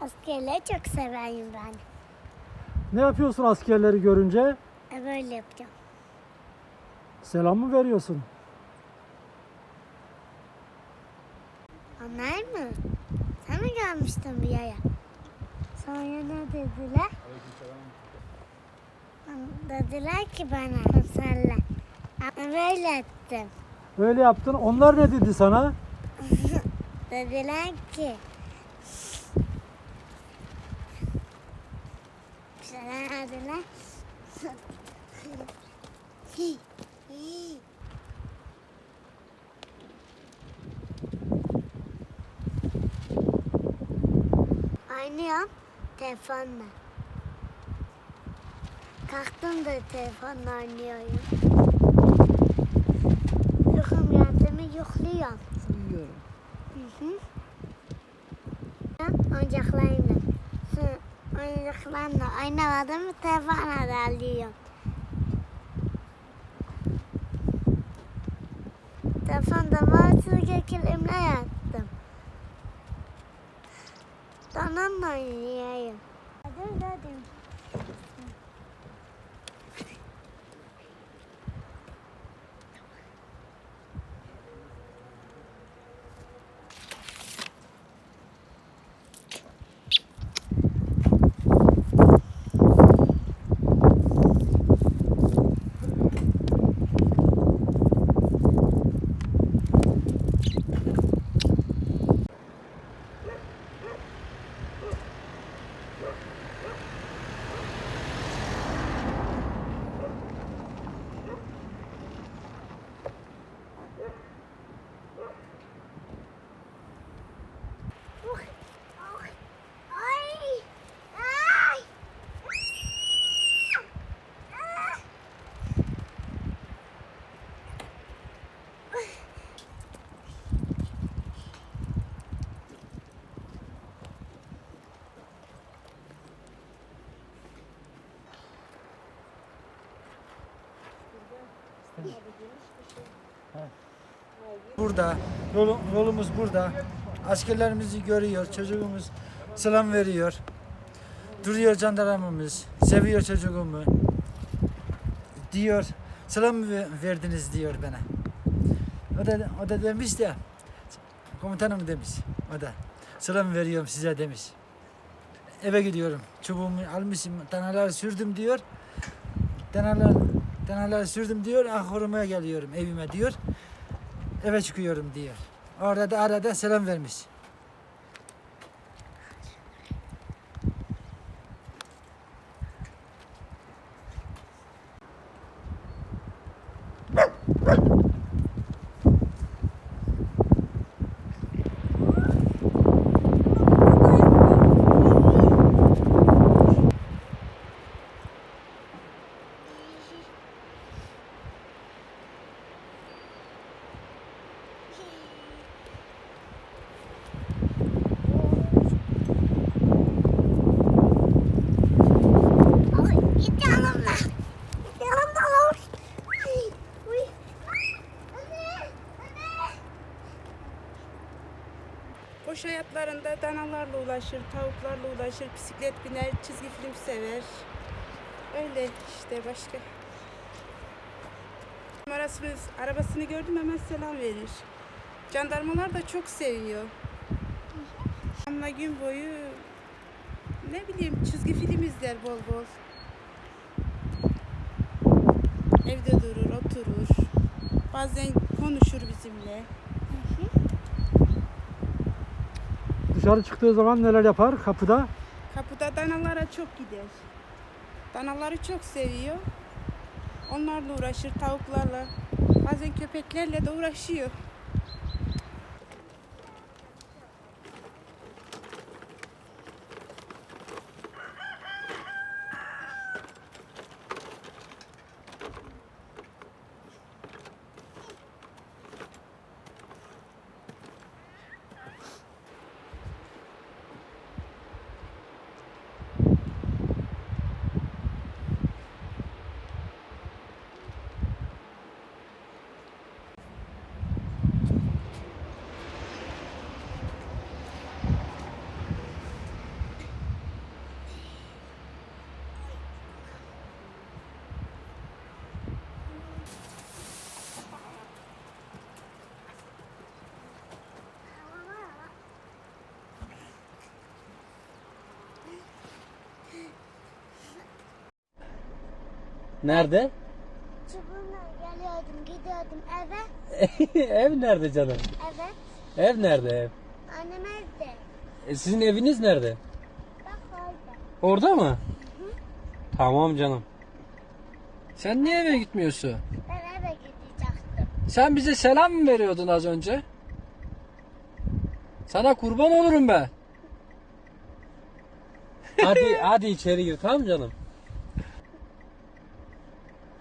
Askerleri çok severim ben. Ne yapıyorsun askerleri görünce? E, Böyle yapacağım. Selam mı veriyorsun? Onlar mı? Sen mi gelmiştin bir yere? Sonra ne dediler? Dediler ki bana senle. Böyle ettim. Öyle yaptın. Onlar ne dedi sana? Dediler ki dediler. Oynuyorum telefonla. Kalktım da telefonla oynuyorum. Uykum geldiğimi yokluyorum. Duyuyorum. Hı hı. Oyuncaklarımla. Sonra oyuncaklarımla oynamadım mı telefona da alıyorum. Telefonda mağazı gökülimle yattım. Donanla oynuyorum. Dur dur. Burada, yolu- yolumuz burada. Askerlerimizi görüyor, çocuğumuz selam veriyor. Duruyor jandarmamız, seviyor çocuğumu. Diyor, selam verdiniz diyor bana. O da, o da demiş de, komutanım demiş, o da. Selam veriyorum size demiş. Eve gidiyorum, çubuğumu almışım, danaları sürdüm diyor. Danalar, danaları sürdüm diyor, ahurumaya geliyorum evime diyor eve çıkıyorum diyor. Orada da arada selam vermiş. Boş hayatlarında danalarla ulaşır, tavuklarla ulaşır, bisiklet biner, çizgi film sever. Öyle işte başka. Arasını, arabasını gördüm hemen selam verir. Jandarmalar da çok seviyor. Ama gün boyu ne bileyim çizgi film izler bol bol. Evde durur, oturur. Bazen konuşur bizimle. Dışarı çıktığı zaman neler yapar kapıda? Kapıda danalara çok gider. Danaları çok seviyor. Onlarla uğraşır, tavuklarla. Bazen köpeklerle de uğraşıyor. Nerede? Çubuğumla geliyordum, gidiyordum eve. ev nerede canım? Evet. Ev nerede ev? Annem evde. E, sizin eviniz nerede? Bak orada. Orada mı? Tamam canım. Sen niye eve gitmiyorsun? Ben eve gidecektim. Sen bize selam mı veriyordun az önce? Sana kurban olurum ben. Hadi hadi içeri gir tamam canım.